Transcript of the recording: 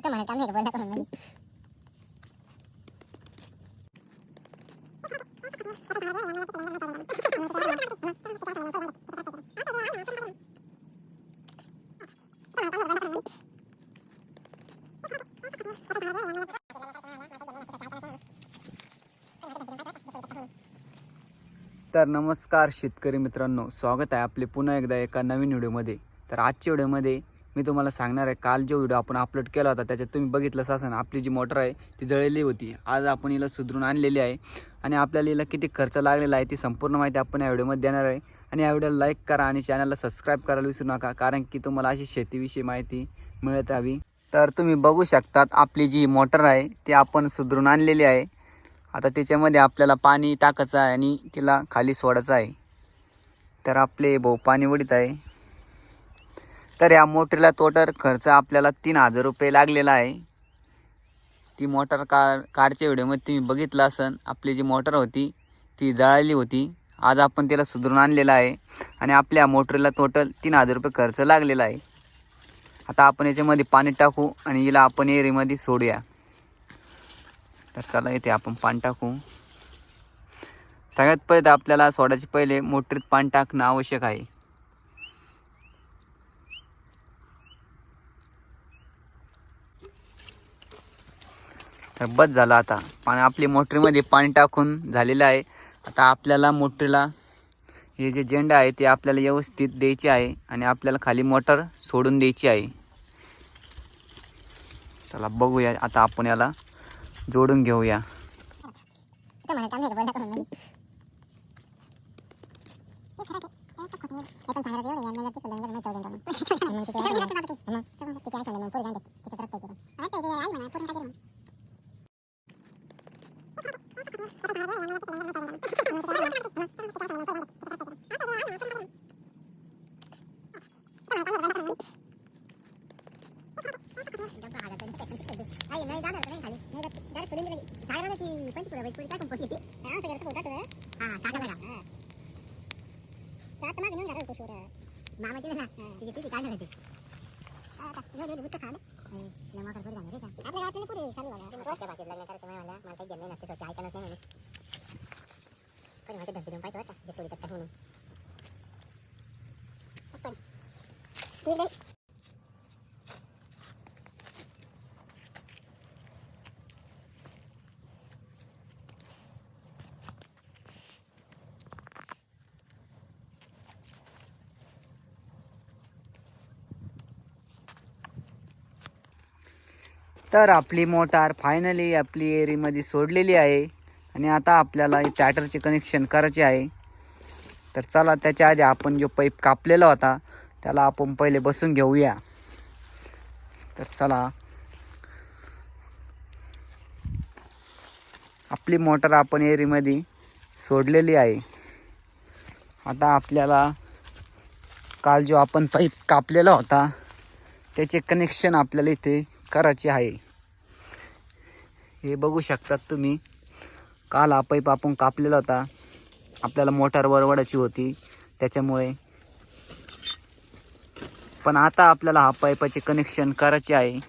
तुम्हाला काम नाही का बोलता म्हणून तर नमस्कार शेतकरी मित्रांनो स्वागत आहे आपले पुन्हा एकदा एका नवीन व्हिडिओमध्ये तर आजच्या व्हिडिओमध्ये मी तुम्हाला सांगणार आहे काल जो व्हिडिओ आपण अपलोड केला होता त्याच्यात तुम्ही बघितलंच असाल आपली जी मोटर आहे ती जळलेली होती. आज आपण हिला सुधरून आणलेली आहे. आणि आपल्याला हिला किती खर्च लागलेला आहे ती संपूर्ण माहिती आपण या व्हिडिओमध्ये देणार आहे. आणि या व्हिडिओला लाईक करा आणि चॅनलला सबस्क्राईब करायला विसरू नका कारण की तुम्हाला अशी शेतीविषयी माहिती मिळत हवी. तर तुम्ही बघू शकतात आपली जी मोटर आहे ती आपण सुधरून आणलेली आहे. आता त्याच्यामध्ये आपल्याला पाणी टाकायचं आहे आणि तिला खाली सोडायचं आहे. तर आपले भाऊ पाणी वडीत आहे. तर या मोटरीला टोटल खर्च आपल्याला तीन हजार रुपये लागलेला आहे. ती मोटर कार कारच्या व्हिडिओमध्ये तुम्ही बघितलं असन आपली जी मोटर होती ती जळाली होती. आज आपण तिला सुधरून आणलेला आहे आणि आपल्या मोटरीला टोटल तीन हजार रुपये खर्च लागलेला आहे. आता आपण याच्यामध्ये पाणी टाकू आणि हिला आपण एरीमध्ये सोडूया. तर चला येते आपण पाणी टाकू. सगळ्यात पहिले आपल्याला सोडायचे पहिले मोटरीत पाणी टाकणं आवश्यक आहे. तर बस झालं आता. पाणी आपली मोटरीमध्ये पाणी टाकून झालेलं आहे. आता आपल्याला मोटरीला हे जे झेंडा आहे ते आपल्याला व्यवस्थित द्यायचे आहे आणि आपल्याला खाली मोटर सोडून द्यायची आहे. चला बघूया आता आपण याला जोडून घेऊया. Terima kasih. तर आपली मोटार फायनली आपली एरीमध्ये सोडलेली आहे. आणि आता आपल्याला टॅटरचे कनेक्शन करायचे आहे. तर चला त्याच्या आधी आपण जो पाईप कापलेला होता त्याला आपण पहिले बसून घेऊया. तर चला. आपली मोटर आपण एरीमध्ये सोडलेली आहे. आता आपल्याला काल जो आपण पाईप कापलेला होता त्याचे कनेक्शन आपल्याला इथे करायचे आहे. हे बघू शकतात तुम्ही. काल हा पाईप आपण कापलेला होता. आपल्याला मोटार वरवडायची होती. त्याच्यामुळे. पण आता आपल्याला हा पाईपाचे कनेक्शन करायचे आहे.